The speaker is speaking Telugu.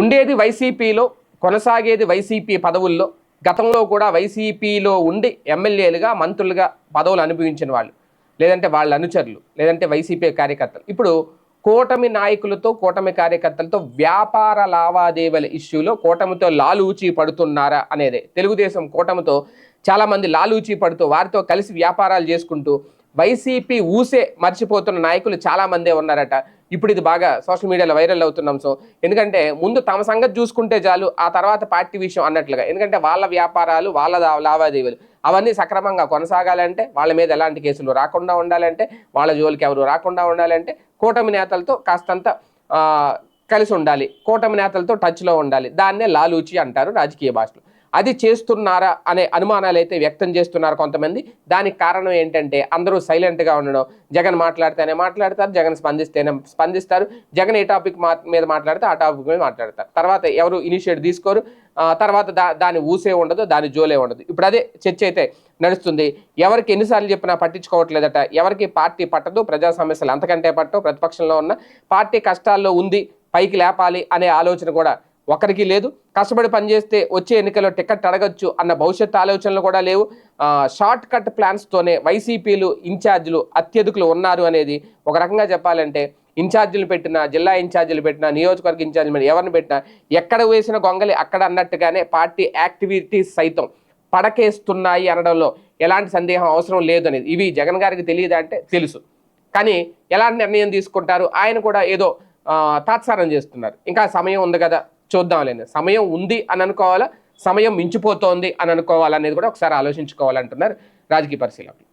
ఉండేది వైసీపీలో కొనసాగేది వైసీపీ పదవుల్లో గతంలో కూడా వైసీపీలో ఉండి ఎమ్మెల్యేలుగా మంత్రులుగా పదవులు అనుభవించిన వాళ్ళు. లేదంటే వాళ్ళ అనుచరులు లేదంటే వైసీపీ కార్యకర్తలు. ఇప్పుడు కూటమి నాయకులతో కూటమి కార్యకర్తలతో వ్యాపార లావాదేవీల ఇష్యూలో కూటమితో లాలూచి పడుతున్నారా అనేదే తెలుగుదేశం కూటమితో చాలామంది లాలూచి పడుతూ వారితో కలిసి వ్యాపారాలు చేసుకుంటూ వైసీపీ ఊసే మర్చిపోతున్న నాయకులు చాలామందే ఉన్నారట. ఇప్పుడు ఇది బాగా సోషల్ మీడియాలో వైరల్ అవుతున్నాం. సో ఎందుకంటే ముందు తమ సంగతి చూసుకుంటే చాలు ఆ తర్వాత పార్టీ విషయం అన్నట్లుగా. ఎందుకంటే వాళ్ళ వ్యాపారాలు వాళ్ళ లావాదేవీలు అవన్నీ సక్రమంగా కొనసాగాలంటే వాళ్ళ మీద ఎలాంటి కేసులు రాకుండా ఉండాలంటే వాళ్ళ జోలికి ఎవరు రాకుండా ఉండాలంటే కూటమి నేతలతో కాస్తంత కలిసి ఉండాలి. కూటమి నేతలతో టచ్లో ఉండాలి. దాన్నే లాలూచి అంటారు రాజకీయ భాషలో. అది చేస్తున్నారా అనే అనుమానాలు అయితే వ్యక్తం చేస్తున్నారు కొంతమంది. దానికి కారణం ఏంటంటే అందరూ సైలెంట్గా ఉండడం. జగన్ మాట్లాడితేనే మాట్లాడతారు జగన్ స్పందిస్తేనే స్పందిస్తారు. జగన్ ఏ టాపిక్ మీద మాట్లాడితే ఆ టాపిక్ మీద మాట్లాడతారు. తర్వాత ఎవరు ఇనిషియేట్ తీసుకోరు. తర్వాత దా దాని ఊసే ఉండదు దాని జోలే ఉండదు. ఇప్పుడు అదే చర్చ అయితే నడుస్తుంది. ఎవరికి ఎన్నిసార్లు చెప్పినా పట్టించుకోవట్లేదట. ఎవరికి పార్టీ పట్టదు ప్రజా సమస్యలు అంతకంటే పట్టవు ప్రతిపక్షంలో ఉన్న పార్టీ కష్టాల్లో ఉంది పైకి లేపాలి అనే ఆలోచన కూడా ఒకరికి లేదు. కష్టపడి పనిచేస్తే వచ్చే ఎన్నికల్లో టికెట్ అడగచ్చు అన్న భవిష్యత్ ఆలోచనలు కూడా లేవు. షార్ట్ కట్ ప్లాన్స్తోనే వైసీపీలు ఇన్ఛార్జీలు అత్యధికులు ఉన్నారు అనేది ఒక రకంగా చెప్పాలంటే ఇన్ఛార్జీలు పెట్టినా జిల్లా ఇన్ఛార్జీలు పెట్టినా నియోజకవర్గ ఇన్ఛార్జీలు పెట్టినా ఎవరిని పెట్టినా ఎక్కడ వేసిన గొంగలి అక్కడ అన్నట్టుగానే పార్టీ యాక్టివిటీస్ సైతం పడకేస్తున్నాయి అనడంలో ఎలాంటి సందేహం అవసరం లేదు అనేది. ఇవి జగన్ గారికి తెలియదు అంటే తెలుసు. కానీ ఎలాంటి నిర్ణయం తీసుకుంటారు? ఆయన కూడా ఏదో తాత్సారం చేస్తున్నారు. ఇంకా సమయం ఉంది కదా. చూద్దాంలేండి సమయం ఉంది అని అనుకోవాలా? సమయం మించిపోతోంది అని అనుకోవాలనేది కూడా ఒకసారి ఆలోచించుకోవాలంటున్నారు రాజకీయ పరిశీలకులు.